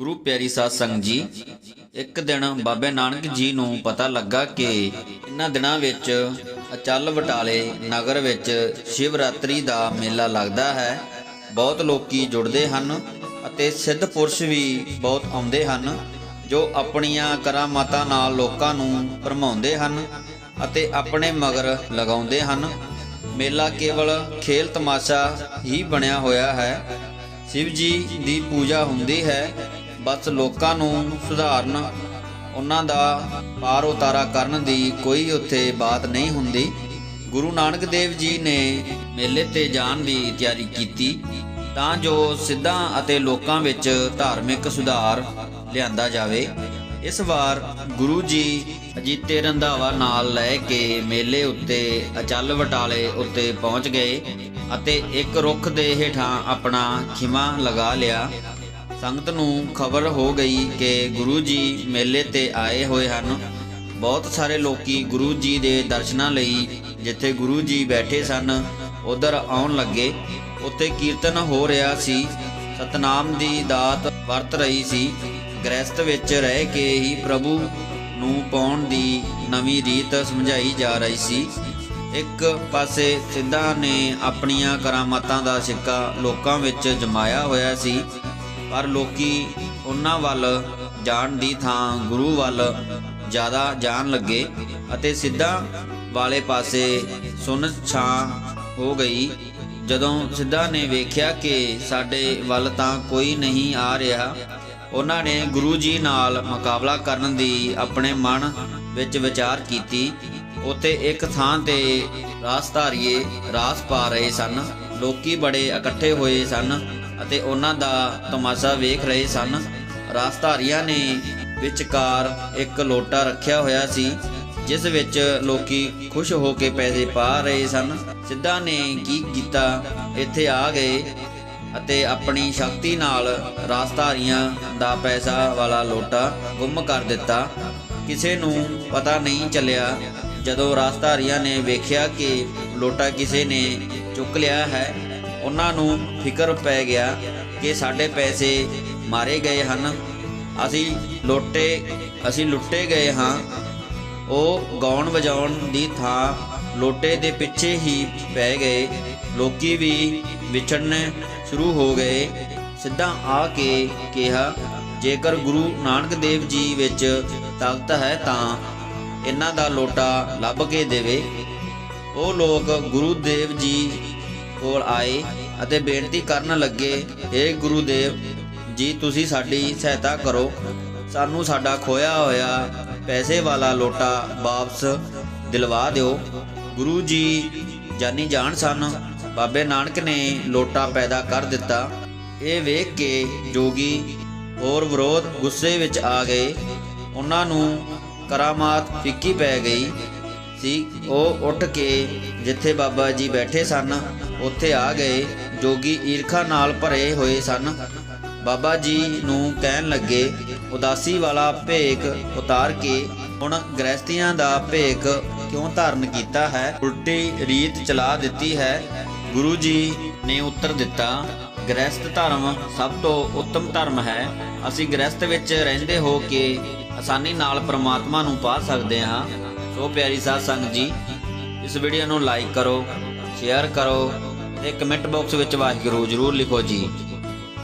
ਗੁਰੂ ਪਿਆਰੀ ਸਾਧ ਸੰਗਤ ਜੀ, ਇੱਕ ਦਿਨ ਬਾਬੇ ਨਾਨਕ ਜੀ ਨੂੰ ਪਤਾ ਲੱਗਾ ਕਿ ਇਨ੍ਹਾਂ ਦਿਨਾਂ ਵਿੱਚ ਅਚਲ ਵਟਾਲੇ ਨਗਰ ਵਿੱਚ ਸ਼ਿਵਰਾਤਰੀ ਦਾ ਮੇਲਾ ਲੱਗਦਾ ਹੈ। ਬਹੁਤ ਲੋਕੀ ਜੁੜਦੇ ਹਨ ਅਤੇ ਸਿੱਧ ਪੁਰਸ਼ ਵੀ ਬਹੁਤ ਆਉਂਦੇ ਹਨ, ਜੋ ਆਪਣੀਆਂ ਕਰਾਮਾਤਾਂ ਨਾਲ ਲੋਕਾਂ ਨੂੰ ਭਰਮਾਉਂਦੇ ਹਨ ਅਤੇ ਆਪਣੇ ਮਗਰ ਲਗਾਉਂਦੇ ਹਨ। ਮੇਲਾ ਕੇਵਲ ਖੇਲ ਤਮਾਸ਼ਾ ਹੀ ਬਣਿਆ ਹੋਇਆ ਹੈ। ਸ਼ਿਵ ਜੀ ਦੀ ਪੂਜਾ ਹੁੰਦੀ ਹੈ। ਬਸ ਲੋਕਾਂ ਨੂੰ ਸੁਧਾਰਨ, ਉਹਨਾਂ ਦਾ ਪਾਰ ਉਤਾਰਾ ਕਰਨ ਦੀ ਕੋਈ ਉੱਥੇ ਬਾਤ ਨਹੀਂ ਹੁੰਦੀ। ਗੁਰੂ ਨਾਨਕ ਦੇਵ ਜੀ ਨੇ ਮੇਲੇ ਤੇ ਜਾਣ ਦੀ ਤਿਆਰੀ ਕੀਤੀ, ਤਾਂ ਜੋ ਸਿੱਧਾਂ ਅਤੇ ਲੋਕਾਂ ਵਿੱਚ ਧਾਰਮਿਕ ਸੁਧਾਰ ਲਿਆਂਦਾ ਜਾਵੇ। ਇਸ ਵਾਰ ਗੁਰੂ ਜੀ ਅਜੀਤੇ ਰੰਧਾਵਾ ਨਾਲ ਲੈ ਕੇ ਮੇਲੇ ਉੱਤੇ ਅਚਲ ਵਟਾਲੇ ਉੱਤੇ ਪਹੁੰਚ ਗਏ ਅਤੇ ਇੱਕ ਰੁੱਖ ਦੇ ਹੇਠਾਂ ਆਪਣਾ ਖਿਮਾ ਲਗਾ ਲਿਆ। ਸੰਗਤ ਨੂੰ ਖਬਰ ਹੋ ਗਈ ਕਿ ਗੁਰੂ ਜੀ ਮੇਲੇ ਤੇ ਆਏ ਹੋਏ ਹਨ। ਬਹੁਤ ਸਾਰੇ ਲੋਕੀ ਗੁਰੂ ਜੀ ਦੇ ਦਰਸ਼ਨਾਂ ਲਈ ਜਿੱਥੇ ਗੁਰੂ ਜੀ ਬੈਠੇ ਸਨ, ਉਧਰ ਆਉਣ ਲੱਗੇ। ਉੱਥੇ ਕੀਰਤਨ ਹੋ ਰਿਹਾ ਸੀ। ਸਤਨਾਮ ਦੀ ਦਾਤ ਵਰਤ ਰਹੀ ਸੀ। ਗ੍ਰਸਤ ਵਿੱਚ ਰਹਿ ਕੇ ਹੀ ਪ੍ਰਭੂ ਨੂੰ ਪਾਉਣ ਦੀ ਨਵੀਂ ਰੀਤ ਸਮਝਾਈ ਜਾ ਰਹੀ ਸੀ। ਇੱਕ ਪਾਸੇ ਸਿੱਧਾ ਨੇ ਆਪਣੀਆਂ ਕਰਾਮਾਤਾਂ ਦਾ ਸਿੱਕਾ ਲੋਕਾਂ ਵਿੱਚ ਜਮਾਇਆ ਹੋਇਆ ਸੀ। ਪਰ ਲੋਕੀ ਉਹਨਾਂ ਵੱਲ ਜਾਣ ਦੀ ਥਾਂ ਗੁਰੂ ਵੱਲ ਜ਼ਿਆਦਾ ਜਾਣ ਲੱਗੇ ਅਤੇ ਸਿੱਧਾ ਵਾਲੇ ਪਾਸੇ ਸੁਨ ਛਾਂ ਹੋ ਗਈ। ਜਦੋਂ ਸਿੱਧਾ ਨੇ ਵੇਖਿਆ ਕਿ ਸਾਡੇ ਵੱਲ ਤਾਂ ਕੋਈ ਨਹੀਂ ਆ ਰਿਹਾ, ਉਹਨਾਂ ਨੇ ਗੁਰੂ ਜੀ ਨਾਲ ਮੁਕਾਬਲਾ ਕਰਨ ਦੀ ਆਪਣੇ ਮਨ ਵਿੱਚ ਵਿਚਾਰ ਕੀਤੀ। ਉੱਥੇ ਇੱਕ ਥਾਂ ਤੇ ਰਾਸਧਾਰੀਏ ਰਾਸ ਪਾ ਰਹੇ ਸਨ। ਲੋਕੀ ਬੜੇ ਇਕੱਠੇ ਹੋਏ ਸਨ। ਅਤੇ ਉਹਨਾਂ ਦਾ ਤਮਾਸ਼ਾ ਵੇਖ ਰਹੇ ਸਨ। ਰਾਸਧਾਰੀਆਂ ਨੇ ਵਿਚਕਾਰ ਇੱਕ ਲੋਟਾ ਰੱਖਿਆ ਹੋਇਆ ਸੀ, ਜਿਸ ਵਿੱਚ ਲੋਕੀ ਖੁਸ਼ ਹੋ ਕੇ ਪੈਸੇ ਪਾ ਰਹੇ ਸਨ। ਸਿੱਧਾ ਨੇ ਕੀ ਕੀਤਾ, ਇੱਥੇ ਆ ਗਏ ਅਤੇ ਆਪਣੀ ਸ਼ਕਤੀ ਨਾਲ ਰਾਸਧਾਰੀਆਂ ਦਾ ਪੈਸਾ ਵਾਲਾ ਲੋਟਾ ਗੁੰਮ ਕਰ ਦਿੱਤਾ। ਕਿਸੇ ਨੂੰ ਪਤਾ ਨਹੀਂ ਚੱਲਿਆ, ਜਦੋਂ ਰਾਸਧਾਰੀਆਂ ਨੇ ਵੇਖਿਆ ਕਿ ਲੋਟਾ ਕਿਸੇ ਨੇ ਚੁੱਕ ਲਿਆ ਹੈ ਉਹਨਾਂ ਨੂੰ ਫਿਕਰ ਪੈ ਗਿਆ ਕਿ ਸਾਡੇ ਪੈਸੇ ਮਾਰੇ ਗਏ ਹਨ। ਅਸੀਂ ਲੋਟੇ, ਅਸੀਂ ਲੁੱਟੇ ਗਏ ਹਾਂ। ਉਹ ਗਾਉਣ ਵਜਾਉਣ ਦੀ ਥਾਂ ਲੋਟੇ ਦੇ ਪਿੱਛੇ ਹੀ ਪੈ ਗਏ। ਲੋਕੀ ਵੀ ਵਿਛੜਨੇ ਸ਼ੁਰੂ ਹੋ ਗਏ। ਸਿੱਧਾ ਆ ਕੇ ਕਿਹਾ, ਜੇਕਰ ਗੁਰੂ ਨਾਨਕ ਦੇਵ ਜੀ ਵਿੱਚ ਤਾਕਤ ਹੈ ਤਾਂ ਇਹਨਾਂ ਦਾ ਲੋਟਾ ਲੱਭ ਕੇ ਦੇਵੇ। ਉਹ ਲੋਕ ਗੁਰੂ ਦੇਵ ਜੀ ਕੋਲ ਆਏ ਅਤੇ ਬੇਨਤੀ ਕਰਨ ਲੱਗੇ ਏ ਗੁਰੂ ਦੇਵ ਜੀ ਤੁਸੀਂ ਸਾਡੀ ਸਹਾਇਤਾ ਕਰੋ। ਸਾਨੂੰ ਸਾਡਾ ਖੋਇਆ ਹੋਇਆ ਪੈਸੇ ਵਾਲਾ ਲੋਟਾ ਵਾਪਸ ਦਿਲਵਾ ਦਿਓ। ਗੁਰੂ ਜੀ ਜਾਨੀ ਜਾਣ ਸਨ। ਬਾਬੇ ਨਾਨਕ ਨੇ ਲੋਟਾ ਪੈਦਾ ਕਰ ਦਿੱਤਾ। ਇਹ ਵੇਖ ਕੇ ਜੋਗੀ ਹੋਰ ਵਿਰੋਧ ਗੁੱਸੇ ਵਿੱਚ ਆ ਗਏ। ਉਹਨਾਂ ਨੂੰ ਕਰਾਮਾਤ ਫਿੱਕੀ ਪੈ ਗਈ। ਸੀ, ਉਹ ਉੱਠ ਕੇ ਜਿੱਥੇ ਬਾਬਾ ਜੀ ਬੈਠੇ ਸਨ, ਉੱਥੇ ਆ ਗਏ, ਜੋਗੀ ਈਰਖਾ ਨਾਲ ਭਰੇ ਹੋਏ ਸਨ। ਬਾਬਾ ਜੀ ਨੂੰ ਕਹਿਣ ਲੱਗੇ, ਉਦਾਸੀ ਵਾਲਾ ਭੇਖ ਉਤਾਰ ਕੇ ਹੁਣ ਗ੍ਰਸਤੀਆਂ ਦਾ ਭੇਖ ਕਿਉਂ ਧਾਰਨ ਕੀਤਾ ਹੈ? ਉਲਟੀ ਰੀਤ ਚਲਾ ਦਿੱਤੀ ਹੈ। ਗੁਰੂ ਜੀ ਨੇ ਉੱਤਰ ਦਿੱਤਾ ਗ੍ਰਸਤ ਧਰਮ ਸਭ ਤੋਂ ਉੱਤਮ ਧਰਮ ਹੈ। ਅਸੀਂ ਗ੍ਰਸਤ ਵਿੱਚ ਰਹਿੰਦੇ ਹੋ ਕੇ ਆਸਾਨੀ ਨਾਲ ਪ੍ਰਮਾਤਮਾ ਨੂੰ ਪਾ ਸਕਦੇ ਹਾਂ। ਸੋ ਪਿਆਰੀ ਸਾਧ ਸੰਗਤ ਜੀ, ਇਸ ਵੀਡੀਓ ਨੂੰ ਲਾਈਕ ਕਰੋ ਸ਼ੇਅਰ ਕਰੋ ਤੇ ਕਮੈਂਟ ਬਾਕਸ ਵਿੱਚ ਵਾਹਿਗੁਰੂ ਜ਼ਰੂਰ ਲਿਖੋ ਜੀ।